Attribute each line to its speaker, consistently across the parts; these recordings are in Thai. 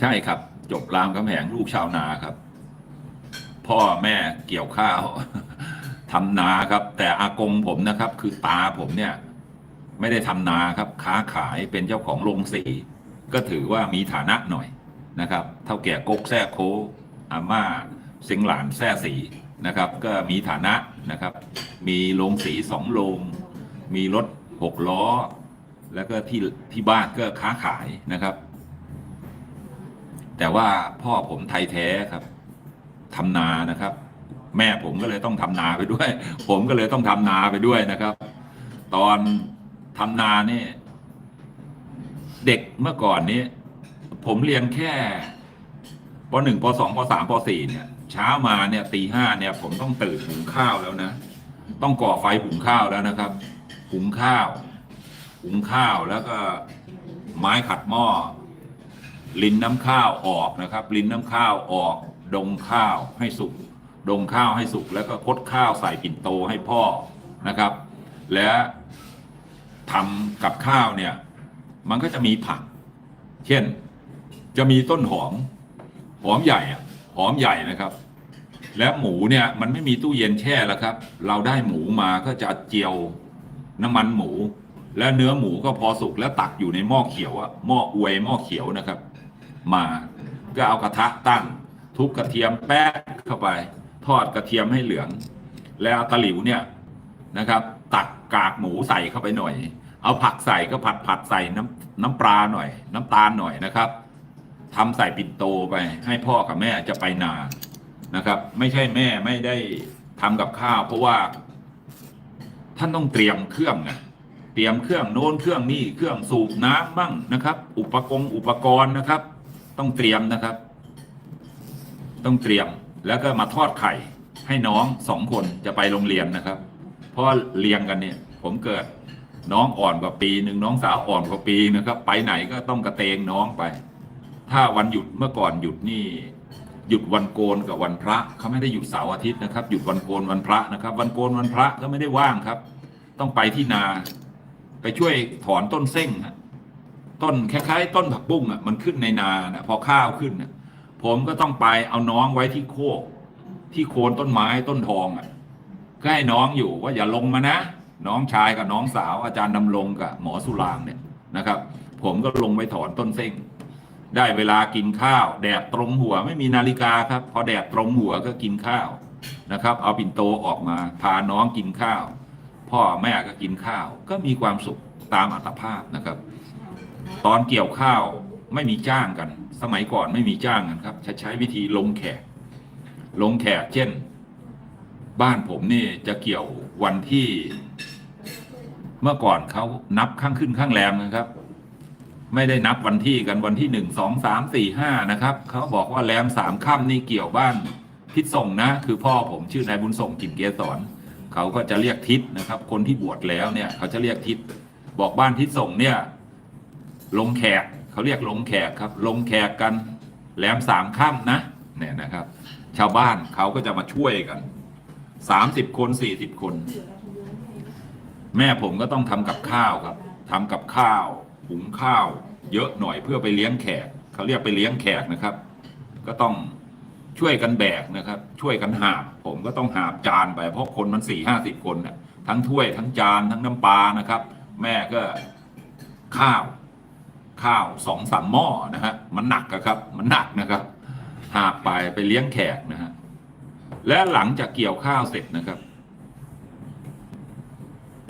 Speaker 1: ใช่ครับ จบรามคำแหงลูกชาวนาครับ พ่อแม่เกี่ยวข้าวทำนาครับ แต่อากงผมนะครับ คือตาผมเนี่ย ไม่ได้ทำนาครับ ค้าขายเป็นเจ้าของโรงสี ก็ถือว่ามีฐานะหน่อยนะครับ เท่าแก่กกแซ่โคอาม่าเซิงหลานแซ่สีนะครับ ก็มีฐานะนะครับ มีโรงสีสองโรงมีรถหกล้อ แล้วก็ที่ที่บ้านก็ค้าขายนะครับ แต่ว่าพ่อผมไทยแท้ครับทำนานะครับ แม่ผมก็เลยต้องทำนาไปด้วย ผมก็เลยต้องทำนาไปด้วยนะครับ ตอนทำนาเนี่ยเด็กเมื่อก่อนนี้ ผมเรียนแค่ปหนึ่งปสองปสามปสี่เนี่ย เช้ามาเนี่ยตีห้าเนี่ย ผมต้องตื่นหุงข้าวแล้วนะ ต้องก่อไฟหุงข้าวแล้วนะครับหุงข้าวหุงข้าวแล้วก็ไม้ขัดหม้อ ลิ้นน้ำข้าวออกนะครับ ลิ้นน้ำข้าวออก ดงข้าวให้สุก ดงข้าวให้สุก แล้วก็คดข้าวใส่ปิ่นโตให้พ่อนะครับ และทำกับข้าวเนี่ย มันก็จะมีผัก เช่น จะมีต้นหอม หอมใหญ่อะหอมใหญ่นะครับ และหมูเนี่ยมันไม่มีตู้เย็นแช่แล้วครับ เราได้หมูมาก็จะเจียวน้ำมันหมู และเนื้อหมูก็พอสุกแล้วตักอยู่ในหม้อเขียวอะหม้ออวยหม้อเขียวนะครับ มาก็เอากระทะตั้ง ทุบกระเทียมแป๊ะเข้าไป ทอดกระเทียมให้เหลือง แล้วเอาตะหลิวเนี่ยนะครับ ตักกากหมูใส่เข้าไปหน่อย เอาผักใส่ก็ผัดผัดใส่น้ำน้ำปลาหน่อย น้ำตาลหน่อยนะครับทำใส่ปิ่นโตไป ให้พ่อกับแม่จะไปนานะครับ ไม่ใช่แม่ไม่ได้ทำกับข้าว เพราะว่า ท่านต้องเตรียมเครื่องนะเตรียมเครื่องโน้นเครื่องนี่เครื่องสูบน้ำบ้างนะครับ อุปกรณ์อุปกรณ์นะครับ ต้องเตรียมนะครับ ต้องเตรียมแล้วก็มาทอดไข่ให้น้องสองคนจะไปโรงเรียนนะครับ เพราะเรียงกันเนี่ย ผมเกิดน้องอ่อนกว่าปีหนึ่งน้องสาวอ่อนกว่าปีนะครับ ไปไหนก็ต้องกระเตงน้องไป ถ้าวันหยุดเมื่อก่อนหยุดนี่ หยุดวันโกนกับวันพระเขาไม่ได้หยุดเสาร์อาทิตย์นะครับ หยุดวันโกนวันพระนะครับ วันโกนวันพระก็ไม่ได้ว่างครับ ต้องไปที่นา ไปช่วยถอนต้นเส้งฮะ ต้นคล้ายๆต้นผักบุ้งอะมันขึ้นในนานะพอข้าวขึ้นน่ะผมก็ต้องไปเอาน้องไว้ที่โคก ที่โคนต้นไม้ต้นทองอะก็ให้น้องอยู่ว่าอย่าลงมานะ น้องชายกับน้องสาวอาจารย์ดำรงกับหมอสุรางเนี่ยนะครับ ผมก็ลงไปถอนต้นเส้งได้เวลากินข้าว แดดตรงหัวไม่มีนาฬิกาครับ พอแดดตรงหัวก็กินข้าวนะครับ เอาปิ่นโตออกมาพาน้องกินข้าว พ่อแม่ก็กินข้าว ก็มีความสุขตามอัตภาพนะครับ ตอนเกี่ยวข้าวไม่มีจ้างกัน สมัยก่อนไม่มีจ้างกันครับ จะใช้วิธีลงแขก ลงแขกเช่น บ้านผมนี่จะเกี่ยววันที่ เมื่อก่อนเขานับข้างขึ้นข้างแรมนะครับ ไม่ได้นับวันที่กันวันที่หนึ่งสองสามสี่ห้านะครับเขาบอกว่าแรมสามค่ำนี่เกี่ยวบ้านทิศส่งนะ คือพ่อผมชื่อนายบุญส่งกิมเกสรเขาก็จะเรียกทิศนะครับ คนที่บวชแล้วเนี่ย เขาจะเรียกทิศบอกบ้านทิศส่งเนี่ย ลงแขกเขาเรียกลงแขกครับ ลงแขกกันแรมสามค่ำนะเนี่ยนะครับ ชาวบ้านเขาก็จะมาช่วยกันสามสิบคนสี่สิบคน แม่ผมก็ต้องทำกับข้าวครับทำกับข้าวหุงข้าว เยอะหน่อยเพื่อไปเลี้ยงแขกเขาเรียกไปเลี้ยงแขกนะครับ ก็ต้องช่วยกันแบกนะครับ ช่วยกันหาบผมก็ต้องหาบจานไป เพราะคนมันสี่ห้าสิบคนนะทั้งถ้วยทั้งจานทั้งน้ำปลานะครับ แม่ก็ข้าว ข้าวสองสามหม้อนะฮะมันหนักอะครับ มันหนักนะครับ หาบไปไปเลี้ยงแขกนะฮะและหลังจากเกี่ยวข้าวเสร็จนะครับ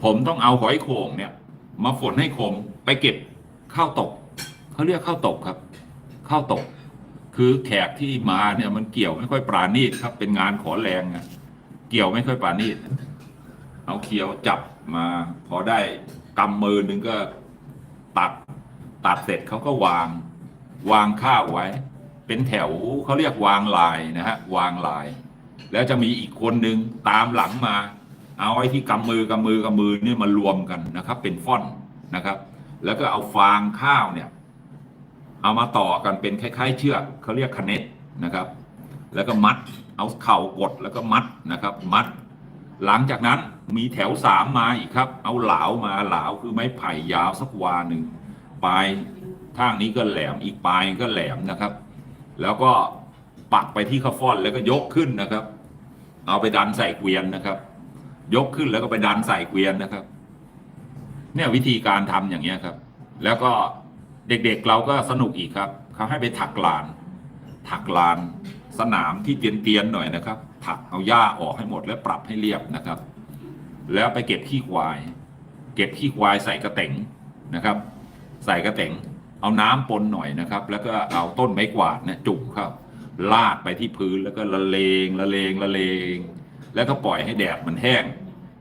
Speaker 1: ผมต้องเอาหอยโข่งเนี่ย มาฝนให้ขมไปเก็บข้าวตกเขาเรียกข้าวตกครับข้าวตก คือแขกที่มาเนี่ยมันเกี่ยวไม่ค่อยปราณีตครับ เป็นงานขอแรงอะเกี่ยวไม่ค่อยปราณีตเอาเคียวจับมา พอได้กำมือหนึ่งก็ตัด ตัดเสร็จเขาก็วางวางข้าวไว้ เป็นแถวเขาเรียกวางลายนะฮะวางลาย แล้วจะมีอีกคนหนึ่งตามหลังมา เอาไอ้ที่กำมือกำมือกำมือเนี่ยมารวมกันนะครับ เป็นฟ่อนนะครับ แล้วก็เอาฟางข้าวเนี่ย เอามาต่อกันเป็นคล้ายๆ เชือกเขาเรียกคเน็ตนะครับ แล้วก็มัดเอาเข่ากดแล้วก็มัดนะครับ มัด หลังจากนั้นมีแถวสามมาอีกครับ เอาเหลามาเหลาคือไม้ไผ่ยาวสักวาหนึ่ง ปลายข้างนี้ก็แหลมอีกปลายก็แหลมนะครับ แล้วก็ปักไปที่ข้าวฟ่อนแล้วก็ยกขึ้นนะครับ เอาไปดันใส่เกวียนนะครับ ยกขึ้นแล้วก็ไปดันใส่เกวียนนะครับ เนี่ยวิธีการทำอย่างเงี้ยครับ แล้วก็เด็กๆเราก็สนุกอีกครับเขาให้ไปถักลาน ถักลานสนามที่เตียนๆหน่อยนะครับ ถักเอาหญ้าออกให้หมดแล้วปรับให้เรียบนะครับ แล้วไปเก็บขี้ควาย เก็บขี้ควายใส่กระเต๋งนะครับ ใส่กระเต๋งเอาน้ำปนหน่อยนะครับ แล้วก็เอาต้นไม้กวาดเนี่ยจุ่มเข้าลาดไปที่พื้นแล้วก็ละเลงละเลงละเลง แล้วก็ปล่อยให้แดดมันแห้ง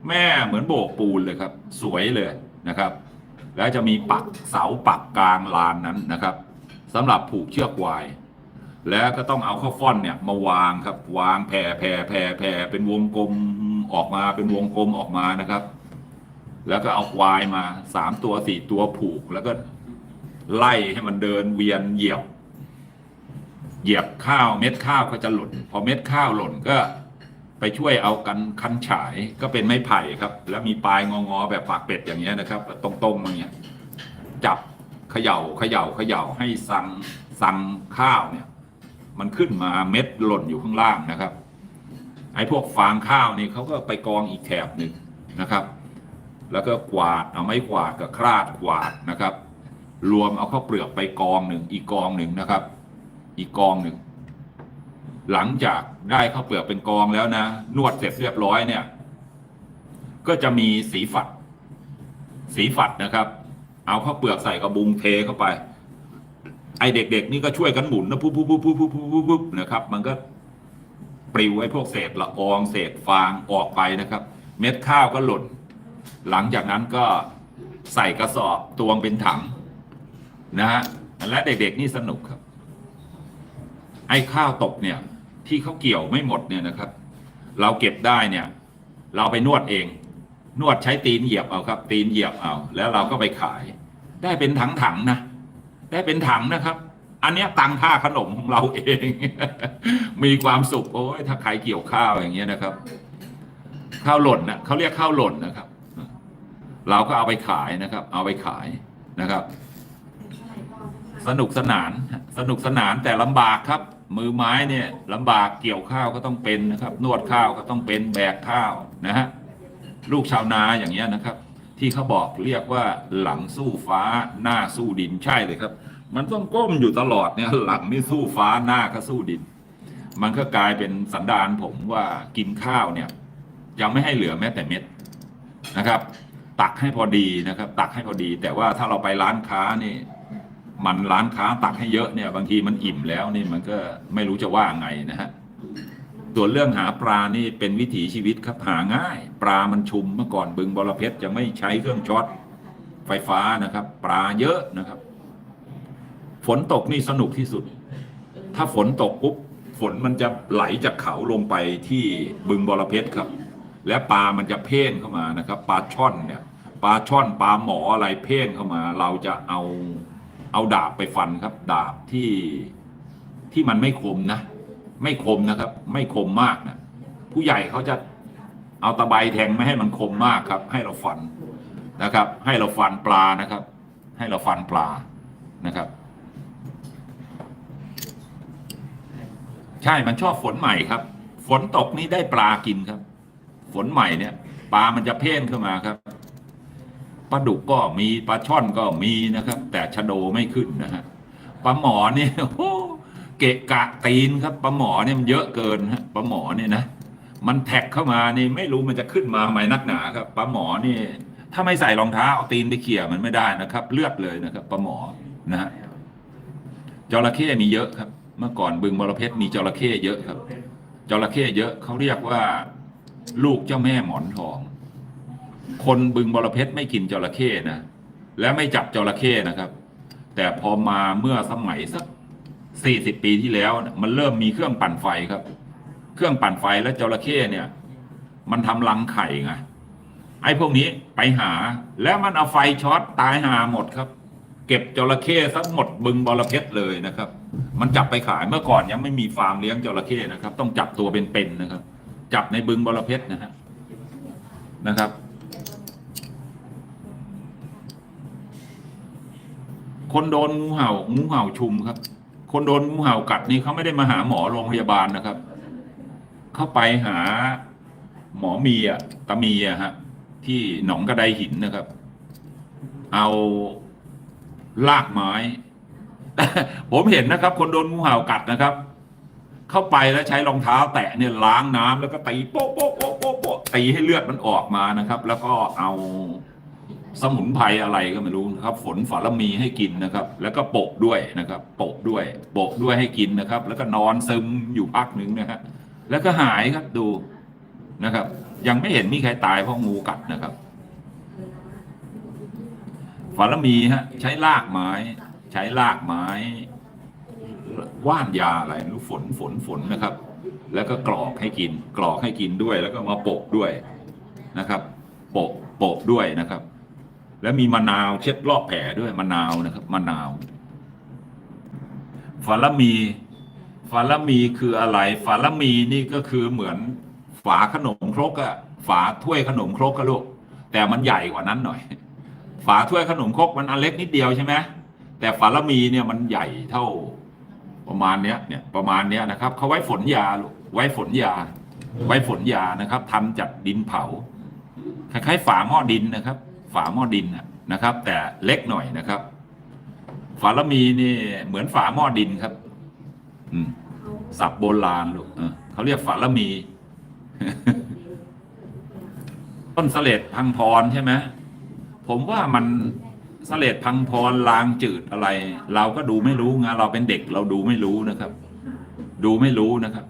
Speaker 1: แม่เหมือนโบกปูนเลยครับ สวยเลยนะครับ แล้วจะมีปักเสาปักกลางลานนั้นนะครับสำหรับผูกเชือกวาย แล้วก็ต้องเอาข้าวฟ่อนเนี่ยมาวางครับ วางแผ่แผ่แผ่แผ่เป็นวงกลมออกมาเป็นวงกลมออกมานะครับ แล้วก็เอาควายมาสามตัวสี่ตัวผูก แล้วก็ไล่ให้มันเดินเวียนเหยียบ เหยียบข้าวเม็ดข้าวก็จะหล่นพอเม็ดข้าวหล่นก็ไปช่วยเอากันคันฉายก็เป็นไม้ไผ่ครับ แล้วมีปลายงองอแบบปากเป็ดอย่างเงี้ยนะครับ ตรงๆอย่างเงี้ยจับเขย่าเขย่าเขย่าให้สังสังข้าวเนี่ย มันขึ้นมาเม็ดหล่นอยู่ข้างล่างนะครับ ไอ้พวกฟางข้าวนี่เขาก็ไปกองอีกแถบหนึ่งนะครับ แล้วก็กวาดเอาไม้กวาดกับคราดกวาดนะครับ รวมเอาข้าวเปลือกไปกองหนึ่งอีกกองหนึ่งนะครับ อีกกองหนึ่งหลังจากได้ข้าวเปลือกเป็นกองแล้วนะ นวดเสร็จเรียบร้อยเนี่ย ก็จะมีสีฝัด สีฝัดนะครับ เอาข้าวเปลือกใส่กระบุงเทเข้าไป ไอเด็กๆ นี่ก็ช่วยกันหมุนนะปุ๊บปุ๊บปุ๊บปุ๊บปุ๊บปุ๊บปุ๊บนะครับ มันก็ปลิวไอ้พวกเศษละอองเศษฟางออกไปนะครับ เม็ดข้าวก็หล่น หลังจากนั้นก็ใส่กระสอบตวงเป็นถังนะฮะและเด็กๆนี่สนุกครับ ไอ้ข้าวตกเนี่ย ที่เขาเกี่ยวไม่หมดเนี่ยนะครับ เราเก็บได้เนี่ย เราไปนวดเอง นวดใช้ตีนเหยียบเอาครับ ตีนเหยียบเอา แล้วเราก็ไปขาย ได้เป็นถังๆนะได้เป็นถังนะครับ อันเนี้ยตังค่าขนมของเราเอง มีความสุขโอ้ยถ้าใครเกี่ยวข้าวอย่างเงี้ยนะครับ ข้าวหล่นนะเขาเรียกข้าวหล่นนะครับ เราก็เอาไปขายนะครับ เอาไปขายนะครับ สนุกสนานสนุกสนานแต่ลำบากครับ มือไม้เนี่ยลำบากเกี่ยวข้าวก็ต้องเป็นนะครับ นวดข้าวก็ต้องเป็นแบกข้าวนะฮะลูกชาวนาอย่างเงี้ยนะครับ ที่เขาบอกเรียกว่าหลังสู้ฟ้าหน้าสู้ดินใช่เลยครับ มันต้องก้มอยู่ตลอดเนี่ยหลังนี่สู้ฟ้าหน้าก็สู้ดิน มันก็กลายเป็นสันดานผมว่ากินข้าวเนี่ยยังไม่ให้เหลือแม้แต่เม็ดนะครับ ตักให้พอดีนะครับ ตักให้พอดี แต่ว่าถ้าเราไปร้านค้านี่ มันร้านค้าตักให้เยอะเนี่ย บางทีมันอิ่มแล้วนี่มันก็ไม่รู้จะว่าไงนะฮะส่วนเรื่องหาปลานี่เป็นวิถีชีวิตครับหาง่าย ปลามันชุมเมื่อก่อนบึงบรเพชรยังไม่ใช้เครื่องช็อตไฟฟ้านะครับ ปลาเยอะนะครับ ฝนตกนี่สนุกที่สุด ถ้าฝนตกปุ๊บฝนมันจะไหลจากเขาลงไปที่บึงบรเพชรครับ และปลามันจะเพ่นเข้ามานะครับ ปลาช่อนเนี่ย ปลาช่อนปลาหมออะไรเพ่นเข้ามา เราจะเอาเอาดาบไปฟันครับ ดาบที่ที่มันไม่คมนะ ไม่คมนะครับ ไม่คมมากนะผู้ใหญ่เขาจะเอาตะไบแทงไม่ให้มันคมมากครับ ให้เราฟันนะครับ ให้เราฟันปลานะครับ ให้เราฟันปลานะครับ ใช่มันชอบฝนใหม่ครับ ฝนตกนี่ได้ปลากินครับ ฝนใหม่เนี่ย ปลามันจะเพ่นเข้ามาครับ ปลาดุกก็มีปลาช่อนก็มีนะครับ แต่ชะโดไม่ขึ้นนะฮะปลาหมอเนี่ยโอ้โหเกะกะตีนครับปลาหมอเนี่ยมันเยอะเกินฮะปลาหมอเนี่ยนะมันแท็กเข้ามานี่ไม่รู้มันจะขึ้นมาไหมนักหนาครับปลาหมอนี่ถ้าไม่ใส่รองเท้าเอาตีนไปเขี่ยมันไม่ได้นะครับ เลือดเลยนะครับปลาหมอนะฮะจระเข้มีเยอะครับ เมื่อก่อนบึงบรเพชรมีจระเข้เยอะครับจระเข้เยอะเขาเรียกว่า ลูกเจ้าแม่หมอนทอง คนบึงบรเพชรไม่กินจระเข้นะและไม่จับจระเข้นะครับ แต่พอมาเมื่อสมัยสักสี่สิบปีที่แล้ว มันเริ่มมีเครื่องปั่นไฟครับ เครื่องปั่นไฟและจระเข้เนี่ย มันทำรังไข่ไงไอ้พวกนี้ไปหาแล้วมันเอาไฟช็อตตายหาหมดครับ เก็บจระเข้ทั้งหมดบึงบรเพชรเลยนะครับ มันจับไปขายเมื่อก่อนยังไม่มีฟาร์มเลี้ยงจระเข้นะครับ ต้องจับตัวเป็นๆนะครับ จับในบึงบรเพชรนะฮะนะครับ คนโดนงูเห่างูเห่าชุมครับ คนโดนงูเห่ากัดนี่เขาไม่ได้มาหาหมอโรงพยาบาลนะครับ เข้าไปหาหมอมีอะตามีอะฮะ ที่หนองกระไดหินนะครับ เอาลากไม้ ผมเห็นนะครับ คนโดนงูเห่ากัดนะครับ เข้าไปแล้วใช้รองเท้าแตะเนี่ยล้างน้ำแล้วก็ตีโป๊ะโป๊ะโป๊ะโป๊ะตีให้เลือดมันออกมานะครับ แล้วก็เอา สมุนไพรอะไรก็ไม่รู้นะครับ ฝนฝาละมีให้กินนะครับ แล้วก็โปะด้วยนะครับ โปะด้วย โปะด้วยให้กินนะครับ แล้วก็นอนซึมอยู่พักหนึ่งนะฮะแล้วก็หายครับดูนะครับ ยังไม่เห็นมีใครตายเพราะงูกัดนะครับฝาละมีฮะใช้รากไม้ ใช้รากไม้ว่านยาอะไรไม่รู้ฝนฝนฝนนะครับ แล้วก็กรอกให้กิน กรอกให้กินด้วย แล้วก็มาโปะด้วยนะครับ โปะโปะด้วยนะครับ แล้วมีมะนาวเช็ดรอบแผลด้วยมะนาวนะครับมะนาวฟาลามีฟาลามีคืออะไรฟาลามีนี่ก็คือเหมือนฝาขนมครกอะฝาถ้วยขนมครกก็ลูกแต่มันใหญ่กว่านั้นหน่อย ฝาถ้วยขนมครกมันอันเล็กนิดเดียวใช่ไหมแต่ฟาลามีเนี่ยมันใหญ่เท่าประมาณเนี้ยเนี่ยประมาณเนี้ยนะครับเขาไว้ฝนยาลูกไว้ฝนยา ไว้ฝนยานะครับทำจากดินเผาคล้ายๆฝาหม้อดินนะครับ ฝาหม้อดินนะครับ แต่เล็กหน่อยนะครับ ฝาละมีนี่เหมือนฝาหม้อดินครับ อืมสับโบราณลูกเออเขาเรียกฝาละมี ต้นเสลดพังพรใช่ไหมผมว่ามันเสลดพังพรลางจืดอะไร เราก็ดูไม่รู้ไงเราเป็นเด็กเราดูไม่รู้นะครับ ดูไม่รู้นะครับ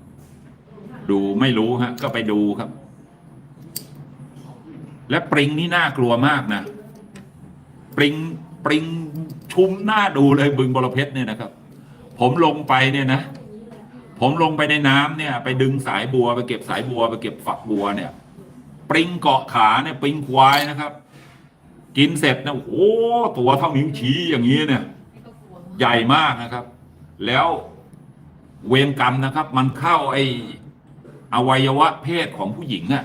Speaker 1: ดูไม่รู้ฮะ ก็ไปดูครับ และปริงนี่น่ากลัวมากนะ ปริงปริงชุมหน้าดูเลยบึงบรเพชรเนี่ยนะครับ ผมลงไปเนี่ยนะ ผมลงไปในน้ำเนี่ย ไปดึงสายบัวไปเก็บสายบัวไปเก็บฝักบัวเนี่ย ปริงเกาะขาเนี่ยปริงควายนะครับ กินเสร็จนะโอ้ตัวเท่านิ้วชี้อย่างนี้เนี่ย ใหญ่มากนะครับ แล้วเวรกรรมนะครับ มันเข้าไออวัยวะเพศของผู้หญิงอะ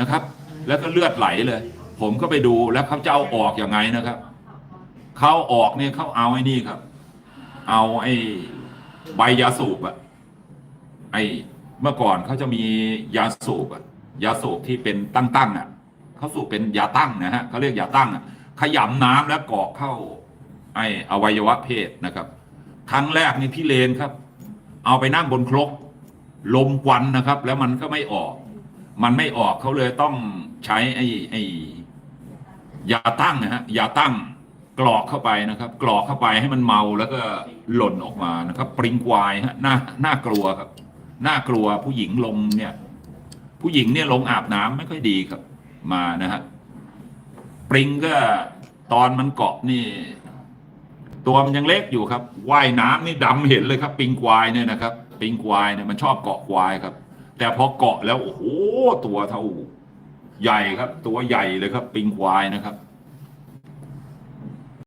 Speaker 1: นะครับ แล้วก็เลือดไหลเลย ผมก็ไปดูแล้วเขาจะเอาออกอย่างไงนะครับเขาออกเนี่ยเขาเอาไอ้นี่ครับ เอาไอ้ใบยาสูบอะไอ้เมื่อก่อนเขาจะมียาสูบอะยาสูบที่เป็นตั้งๆอะเขาสูบเป็นยาตั้งนะฮะเขาเรียกยาตั้งอะขยำน้ำแล้วกอกเข้า ไอ้อวัยวะเพศนะครับ ครั้งแรกนี่พี่เลนครับ เอาไปนั่งบนครกลมควันนะครับ แล้วมันก็ไม่ออก มันไม่ออกเขาเลยต้องใช้ไอ้ไอ้ยาตั้งนะฮะยาตั้งกรอกเข้าไปนะครับ กรอกเข้าไปให้มันเมาแล้วก็หล่นออกมานะครับ ปริงควายฮะน่าน่ากลัวครับน่ากลัวผู้หญิงลงเนี่ย ผู้หญิงเนี่ยลงอาบน้ำไม่ค่อยดีครับ มานะฮะปริงก็ตอนมันเกาะนี่ ตัวมันยังเล็กอยู่ครับว่ายน้ำนี่ดำเห็นเลยครับ ปิงควายเนี่ยนะครับ ปิงควายเนี่ยมันชอบเกาะควายครับ แต่พอเกาะแล้วโอ้โหตัวเท่าใหญ่ครับ ตัวใหญ่เลยครับ ปิงควายนะครับ